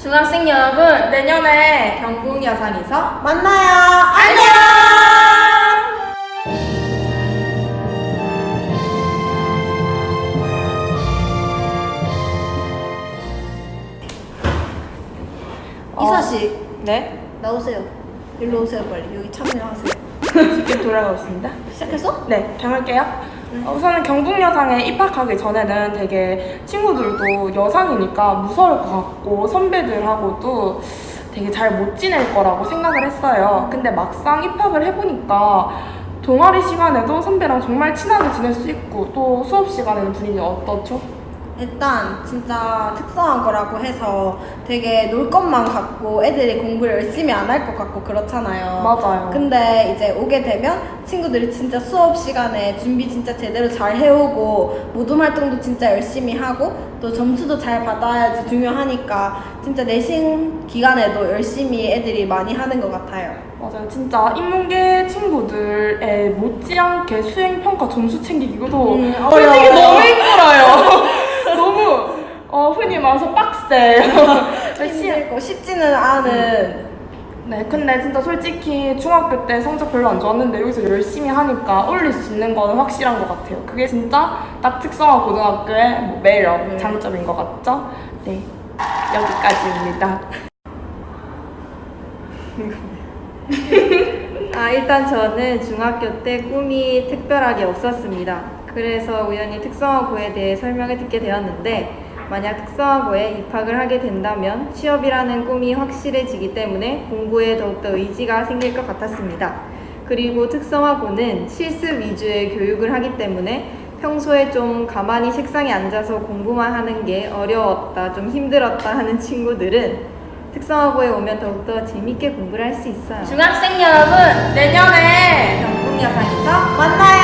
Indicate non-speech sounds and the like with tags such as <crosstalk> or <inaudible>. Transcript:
중학생 여러분, 내년에 경북 여산에서 만나요. 안녕. 이사 씨 네, 나오세요. 일로 오세요 빨리. 여기 참여하세요. <laughs> 지금 돌아가고 있습니다. 시작했어? 네, 경할게요. 어, 우선은 경북 여상에 입학하기 전에는 되게 친구들도 여상이니까 무서울 것 같고 선배들하고도 되게 잘 못 지낼 거라고 생각을 했어요. 근데 막상 입학을 해보니까 동아리 시간에도 선배랑 정말 친하게 지낼 수 있고 또 수업 시간에는 분위기 어떻죠? 일단 진짜 특성한 거라고 해서 되게 놀 것만 같고 애들이 공부를 열심히 안 할 것 같고 그렇잖아요. 맞아요. 근데 이제 오게 되면 친구들이 진짜 수업 시간에 준비 진짜 제대로 잘 해오고 모둠 활동도 진짜 열심히 하고 또 점수도 잘 받아야지 중요하니까 진짜 내신 기간에도 열심히 애들이 많이 하는 것 같아요. 맞아요. 진짜 인문계 친구들의 못지않게 수행 평가 점수 챙기기도 음, 솔직히 어려워요. 너무 힘들어요. <laughs> 너무 어, 흔히 말해서 빡세. <laughs> 힘들고 쉽지는 않은 네, 근데 진짜 솔직히 중학교 때 성적 별로 안 좋았는데 여기서 열심히 하니까 올릴 수 있는 거는 확실한 것 같아요. 그게 진짜 딱 특성화 고등학교의 뭐 매력, 네. 장점인 것 같죠? 네, 여기까지입니다. <laughs> 아, 일단 저는 중학교 때 꿈이 특별하게 없었습니다. 그래서 우연히 특성화고에 대해 설명을 듣게 되었는데, 만약 특성화고에 입학을 하게 된다면 취업이라는 꿈이 확실해지기 때문에 공부에 더욱더 의지가 생길 것 같았습니다. 그리고 특성화고는 실습 위주의 교육을 하기 때문에 평소에 좀 가만히 책상에 앉아서 공부만 하는 게 어려웠다, 좀 힘들었다 하는 친구들은 특성화고에 오면 더욱더 재밌게 공부를 할 수 있어요. 중학생 여러분, 내년에 경북 여상에서 만나요.